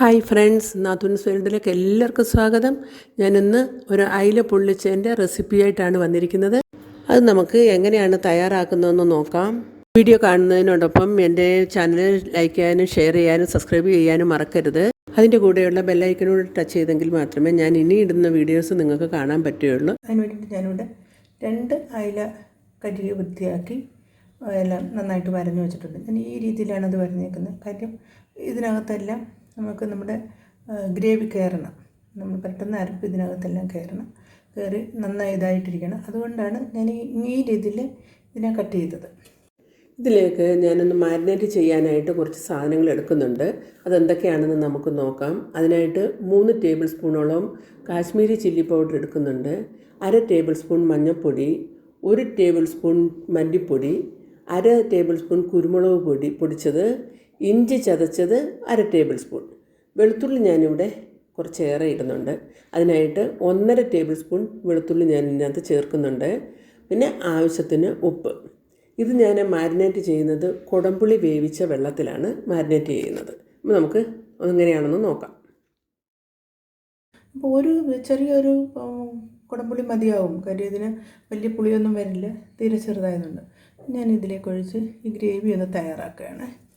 Hi friends നാത്തൂൻസ് വേൾഡിലേക്ക് എല്ലാവർക്കും സ്വാഗതം. ഞാനിന്ന് ഒരു അയില പൊള്ളിച്ചതിന്റെ റെസിപ്പിയായിട്ടാണ് വന്നിരിക്കുന്നത്. അത് നമുക്ക് എങ്ങനെയാണ് തയ്യാറാക്കുന്നതെന്ന് നോക്കാം. വീഡിയോ കാണുന്നതിനോടൊപ്പം എന്റെ ചാനൽ ലൈക്ക് ചെയ്യാനും ഷെയർ ചെയ്യാനും സബ്സ്ക്രൈബ് ചെയ്യാനും മറക്കരുത്. അതിന്റെ കൂടെയുള്ള ബെല്ലൈക്കനോട് ടച്ച് ചെയ്തെങ്കിൽ മാത്രമേ ഞാൻ ഇനി ഇടുന്ന വീഡിയോസ് നിങ്ങൾക്ക് കാണാൻ പറ്റുകയുള്ളൂ. അതിന് വേണ്ടിയിട്ട് ഞാനിവിടെ രണ്ട് അയില കഴുകി വൃത്തിയാക്കി എല്ലാം നന്നായിട്ട് വരഞ്ഞു വെച്ചിട്ടുണ്ട്. ഞാൻ ഈ രീതിയിലാണ് അത് വരഞ്ഞേക്കുന്നത്. കാര്യം ഇതിനകത്തെല്ലാം നമുക്ക് നമ്മുടെ ഗ്രേവി കയറണം. നമ്മൾ പെട്ടെന്ന് അരപ്പ് ഇതിനകത്തെല്ലാം കയറണം. കയറി നന്നായി ഇതായിട്ടിരിക്കണം. അതുകൊണ്ടാണ് ഞാൻ ഈ രീതിയിൽ ഇതിനെ കട്ട് ചെയ്തത്. ഇതിലേക്ക് ഞാനൊന്ന് മാരിനേറ്റ് ചെയ്യാനായിട്ട് കുറച്ച് സാധനങ്ങൾ എടുക്കുന്നുണ്ട്. അതെന്തൊക്കെയാണെന്ന് നമുക്ക് നോക്കാം. അതിനായിട്ട് മൂന്ന് ടേബിൾ സ്പൂണോളം കാശ്മീരി ചില്ലി പൗഡർ എടുക്കുന്നുണ്ട്. അര ടേബിൾ സ്പൂൺ മഞ്ഞൾപ്പൊടി ഒരു ടേബിൾ സ്പൂൺ മല്ലിപ്പൊടി അര ടേബിൾ സ്പൂൺ കുരുമുളക് പൊടി പൊടിച്ചത് ഇഞ്ചി ചതച്ചത് അര ടേബിൾ സ്പൂൺ. വെളുത്തുള്ളി ഞാനിവിടെ കുറച്ചേറെ ഇടുന്നുണ്ട്. അതിനായിട്ട് ഒന്നര ടേബിൾ സ്പൂൺ വെളുത്തുള്ളി ഞാൻ ഇതിനകത്ത് ചേർക്കുന്നുണ്ട്. പിന്നെ ആവശ്യത്തിന് ഉപ്പ്. ഇത് ഞാൻ മാരിനേറ്റ് ചെയ്യുന്നത് കുടംപുളി വേവിച്ച വെള്ളത്തിലാണ് മാരിനേറ്റ് ചെയ്യുന്നത്. അപ്പോൾ നമുക്ക് എങ്ങനെയാണെന്ന് നോക്കാം. അപ്പോൾ ഒരു ചെറിയൊരു കുടംപുളി മതിയാവും. കാര്യം ഇതിന് വലിയ പുളിയൊന്നും വരില്ല. തീരെ ചെറുതായതുകൊണ്ട്. ഞാൻ ഇതിലേക്ക് ഒഴിച്ച് ഈ ഗ്രേവി ഒന്ന് തയ്യാറാക്കുകയാണ്.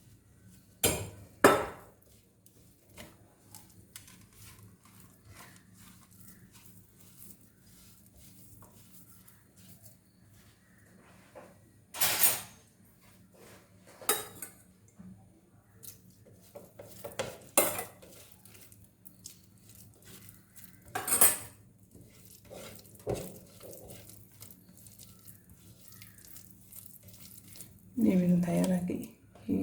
ഒന്ന് തയ്യാറാക്കി ഈ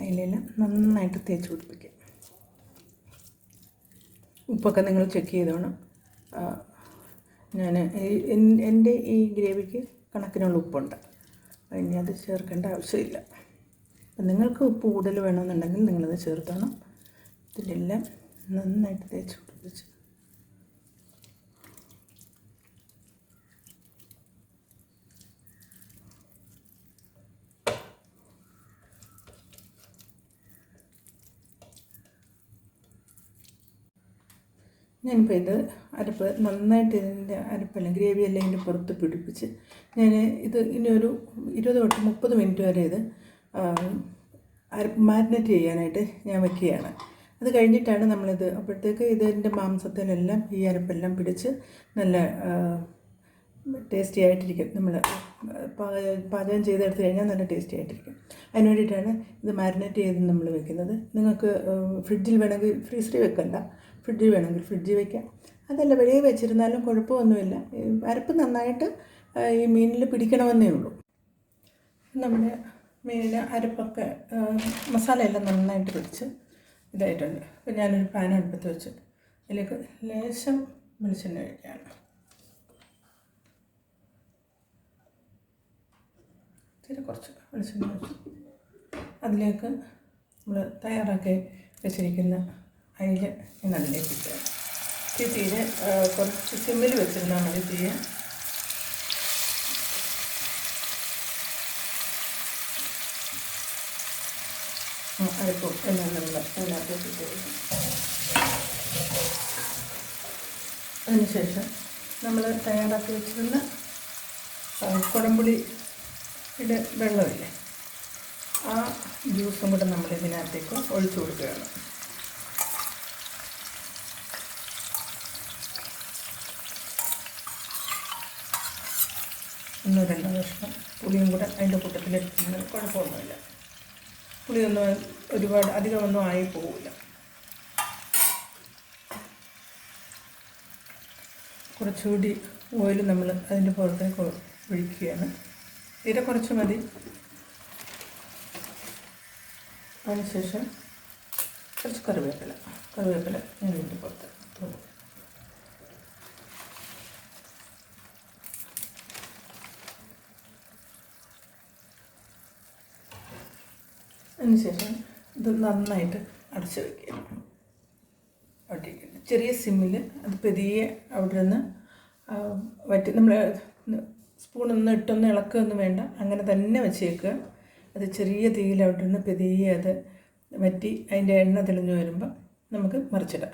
അതിലെല്ലാം നന്നായിട്ട് തേച്ച് പിടിപ്പിക്കുക ഉപ്പൊക്കെ നിങ്ങൾ ചെക്ക് ചെയ്തോണം. ഞാൻ എന്റെ ഈ ഗ്രേവിക്ക് കണക്കിനുള്ള ഉപ്പുണ്ട്. ഇനി അത് ചേർക്കേണ്ട ആവശ്യമില്ല. അപ്പം നിങ്ങൾക്ക് ഉപ്പ് കൂടുതൽ വേണമെന്നുണ്ടെങ്കിൽ നിങ്ങളത് ചേർത്തോണം. ഇതിലെല്ലാം നന്നായിട്ട് തേച്ച് പിടിപ്പിച്ച് ഞാനിപ്പോൾ ഇത് അരപ്പ് നന്നായിട്ട് ഇതിന്റെ അരപ്പെല്ലാം ഗ്രേവി എല്ലാം ഇതിന്റെ പുറത്ത് പിടിപ്പിച്ച് ഞാൻ ഇത് ഇനി ഒരു ഇരുപത് തൊട്ട് മുപ്പത് മിനിറ്റ് വരെ ഇത് മാരിനേറ്റ് ചെയ്യാനായിട്ട് ഞാൻ വെക്കുകയാണ്. അത് കഴിഞ്ഞിട്ടാണ് നമ്മളിത് അപ്പോഴത്തേക്ക് ഇതിന്റെ മാംസത്തിലെല്ലാം ഈ അരപ്പെല്ലാം പിടിച്ച് നല്ല ടേസ്റ്റി ആയിട്ടിരിക്കും നമ്മൾ പാചകം ചെയ്തെടുത്ത് കഴിഞ്ഞാൽ നല്ല ടേസ്റ്റി ആയിട്ടിരിക്കും. അതിന് വേണ്ടിയിട്ടാണ് ഇത് മാരിനേറ്റ് ചെയ്ത് നമ്മൾ വെക്കുന്നത്. നിങ്ങൾക്ക് ഫ്രിഡ്ജിൽ വേണമെങ്കിൽ ഫ്രീസറിൽ വെക്കണ്ട. ഫ്രിഡ്ജിൽ വേണമെങ്കിൽ ഫ്രിഡ്ജിൽ വെക്കാം. അതല്ല വെളിയിൽ വെച്ചിരുന്നാലും കുഴപ്പമൊന്നുമില്ല. അരപ്പ് നന്നായിട്ട് ഈ മീനിൽ പിടിക്കണമെന്നേ ഉള്ളൂ. നമ്മുടെ മീനിന് അരപ്പൊക്കെ മസാലയെല്ലാം നന്നായിട്ട് പിടിച്ച് ഇതായിട്ടുണ്ട്. അപ്പോൾ ഞാനൊരു പാൻ അടുപ്പത്ത് വെച്ച് അതിലേക്ക് ലേശം വെളിച്ചെണ്ണ ഒഴിക്കുകയാണ്. ഇത്തിരി കുറച്ച് വെളിച്ചെണ്ണ ഒഴിച്ചു അതിലേക്ക് നമ്മൾ തയ്യാറാക്കി വെച്ചിരിക്കുന്ന അയില ഞാൻ അതിലേക്ക് ഇട്ട് ഈ തീരെ കുറച്ച് സിമ്മിൽ വെച്ചിരുന്നാൽ മതി തീയ അരപ്പും എല്ലാം നമ്മൾ അതിനകത്തേക്ക് അതിനുശേഷം നമ്മൾ തയ്യാറാക്കി വെച്ചിരുന്ന ആ, കുടംപുളിയുടെ വെള്ളമില്ലേ? ആ ജ്യൂസും കൂടെ നമ്മൾ ഇതിനകത്തേക്ക് ഒഴിച്ചു കൊടുക്കുകയാണ്. ഒന്നോ രണ്ടോ കഷ്ണം പുളിയും കൂടെ അതിന്റെ കൂട്ടത്തിൽ എടുക്കുന്നത് കുഴപ്പമൊന്നുമില്ല. പുളിയൊന്നും ഒരുപാട് അധികമൊന്നും ആയി പോവില്ല. കുറച്ചുകൂടി ഓയിൽ നമ്മൾ അതിന്റെ പുറത്തേക്ക് ഒഴിക്കുകയാണ്. തീരെ കുറച്ച് മതി. അതിനുശേഷം കുറച്ച് കറിവേപ്പില. കറിവേപ്പില ഞാൻ വീട്ടിൽ പുറത്ത്. അതിനുശേഷം ഇത് നന്നായിട്ട് അടച്ചു വയ്ക്കുക അവിടെ ചെറിയ സിമ്മിൽ അത് പെതിയെ അവിടെ നിന്ന് വറ്റി നമ്മൾ സ്പൂണൊന്നും ഇട്ടൊന്നും ഇളക്കുകയൊന്നും വേണ്ട. അങ്ങനെ തന്നെ വെച്ചേക്കുക. അത് ചെറിയ തീയിലോട്ട് അവിടെ നിന്ന് പെതിയെ അത് വറ്റി അതിന്റെ എണ്ണ തെളിഞ്ഞു വരുമ്പോൾ നമുക്ക് മറിച്ചിടാം.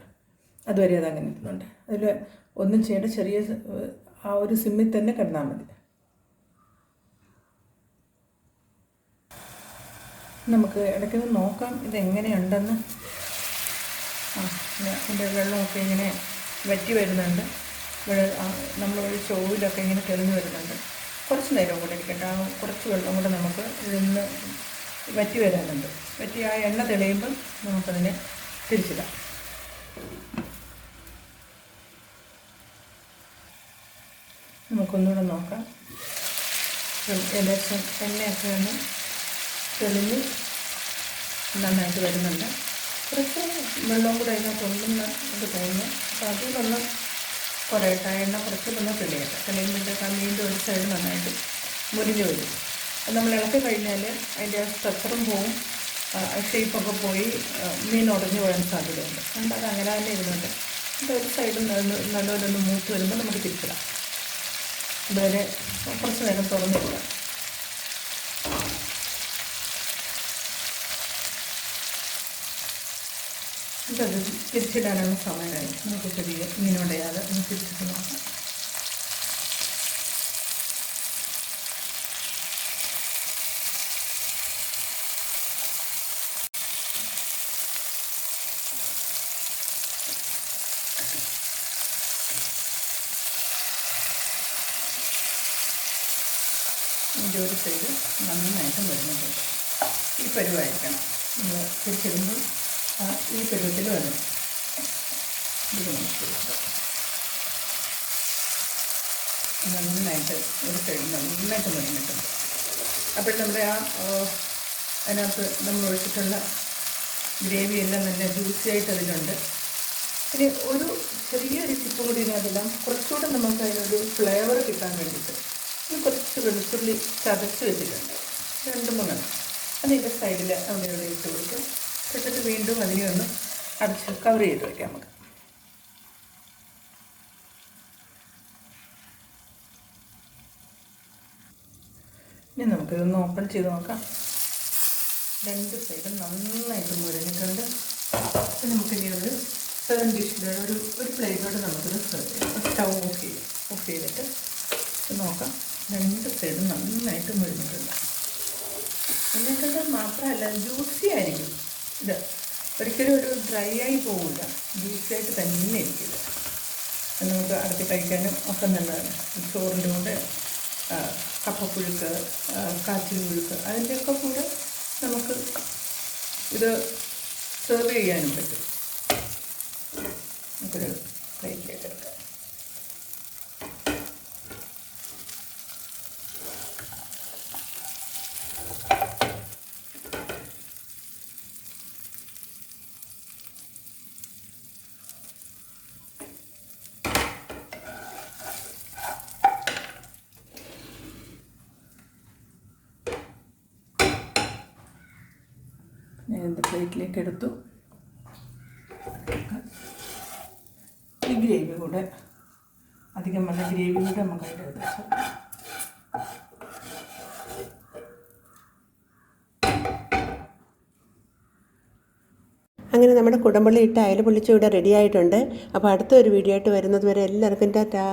അതുവരെ അത് അങ്ങനെ ഇരുന്നുണ്ട്. അതിൽ ഒന്നും ചെയ്യേണ്ട. ചെറിയ ആ ഒരു സിമ്മിൽ തന്നെ കിടന്നാൽ മതി. നമുക്ക് ഇടയ്ക്ക് നോക്കാം ഇതെങ്ങനെയുണ്ടെന്ന്. ആ അതിന്റെ വെള്ളമൊക്കെ ഇങ്ങനെ വറ്റി വരുന്നുണ്ട്. ഒരു ഓയിലൊക്കെ ഇങ്ങനെ തെളിഞ്ഞു വരുന്നുണ്ട്. കുറച്ച് നേരം കൂടെ ഇരിക്കട്ടെ. ആ കുറച്ച് വെള്ളം കൂടെ നമുക്ക് ഇതിന്ന് വറ്റി വരാനുണ്ട്. വറ്റി ആ എണ്ണ തെളിയുമ്പം നമുക്കതിനെ തിരിച്ചിടാം. നമുക്കൊന്നുകൂടെ നോക്കാം. ഏകദേശം എണ്ണയൊക്കെ ഒന്ന് തെളിഞ്ഞ് നന്നായിട്ട് വരുന്നുണ്ട്. കുറച്ച് വെള്ളം കൂടെ അതിനകത്ത് ഒന്നും എനിക്ക് തോന്നുന്നു അപ്പോൾ അതിലൊന്ന് കുറയട്ടെ ആ എണ്ണ കുറച്ച് നമ്മൾ തെളിയുമ്പോഴത്തേക്ക് ആ മീന്റെ ഒരു സൈഡ് നന്നായിട്ട് മുരിഞ്ഞ് വരും. അത് നമ്മൾ ഇളക്കി കഴിഞ്ഞാൽ അതിന്റെ സ്ട്രക്ചറും പോവും. ഷേപ്പൊക്കെ പോയി മീൻ ഉടഞ്ഞു പോകാൻ സാധ്യതയുണ്ട്. അതുകൊണ്ട് അത് അങ്ങനെ തന്നെ ഇരുന്നുണ്ട് അതിന്റെ ഒരു സൈഡ് നല്ലപോലെ ഒന്ന് മൂത്ത് വരുമ്പോൾ നമുക്ക് തിരിച്ചിടാം. ഇതുവരെ കുറച്ച് നേരം തുറന്നിടാം ഇതത് തിരിച്ചിടാനുള്ള സമയമായി. നമുക്ക് ചെറിയ മീനുടയാതെ ഒന്ന് തിരിച്ചിട്ട് നോക്കാം. ഒരു സൈഡ് നന്നായിട്ട് വരുന്നുണ്ട്. ഈ പരുവായിരിക്കണം. നമ്മൾ തിരിച്ചിടുമ്പോൾ ഈ പരുവത്തിൽ എടുക്കാം. നന്നായിട്ട് ഒരു നന്നായിട്ട് മുരിഞ്ഞിട്ടുണ്ട്. അപ്പോൾ നമ്മുടെ ആ അതിനകത്ത് നമ്മൾ ഒഴിച്ചിട്ടുള്ള ഗ്രേവി എല്ലാം നല്ല ജ്യൂസി ആയിട്ട് അതിലുണ്ട്. ഇനി ഒരു ചെറിയൊരു ചിപ്പ് കൂടി ഇതിനകത്തിടാം. കുറച്ചുകൂടെ നമുക്ക് അതിനൊരു ഫ്ലേവർ കിട്ടാൻ വേണ്ടിയിട്ട് ഇനി കുറച്ച് വെളുത്തുള്ളി ചതച്ച് വെച്ചിട്ടുണ്ട്. രണ്ട് മൂന്നെണ്ണം. അതിന്റെ സൈഡിൽ അവിടെ ഇവിടെ ഇട്ട് കൊടുക്കും. ഇട്ടിട്ട് വീണ്ടും അതിനെ ഒന്ന് അടച്ച് കവർ ചെയ്ത് വയ്ക്കാം നമുക്ക്. ഇനി നമുക്കിതൊന്ന് ഓപ്പൺ ചെയ്ത് നോക്കാം. രണ്ട് സൈഡും നന്നായിട്ട് മുരഞ്ഞിട്ടുണ്ട്. അപ്പം നമുക്കിനി ഒരു സെവൻ ഡിഷിന്റെ ഒരു ഒരു പ്ലേറ്റോട് നമുക്കിത് സെർവ് ചെയ്യാം. സ്റ്റൗ ഓഫ് ചെയ്യും ഓഫ് ചെയ്തിട്ട് നോക്കാം. രണ്ട് സൈഡും നന്നായിട്ട് മുരഞ്ഞിട്ടുണ്ട്. എന്നിട്ട് മാത്രമല്ല ജ്യൂസി ആയിരിക്കും. ഇത് ഒരിക്കലും ഒരു ഡ്രൈ ആയി പോകില്ല ബീച്ചായിട്ട് തന്നെ ഇരിക്കില്ല. നമുക്ക് അടുത്ത് കഴിക്കാനും ഒക്കെ നല്ലതാണ് ചോറിന്റെ കൂടെ കപ്പപ്പുഴുക്ക് കാച്ചിൽ പുഴുക്ക് അതിന്റെയൊക്കെ കൂടെ നമുക്ക് ഇത് സെർവ് ചെയ്യാനും പറ്റും. നമുക്കൊരു പ്ലേറ്റിലേക്ക് എടുക്കാം ഞാൻ എന്റെ പ്ലേറ്റിലേക്ക് എടുത്തു. ഈ ഗ്രേവി കൂടെ അധികം വന്ന ഗ്രേവി കൂടെ നമുക്ക് അതിന്റെ അങ്ങനെ നമ്മുടെ കുടംപള്ളി ഇട്ട് അയല പൊള്ളിച്ച ഇവിടെ റെഡി ആയിട്ടുണ്ട്. അപ്പോൾ അടുത്ത ഒരു വീഡിയോ ആയിട്ട് വരുന്നത് വരെ എല്ലാവർക്കും ടാറ്റാ.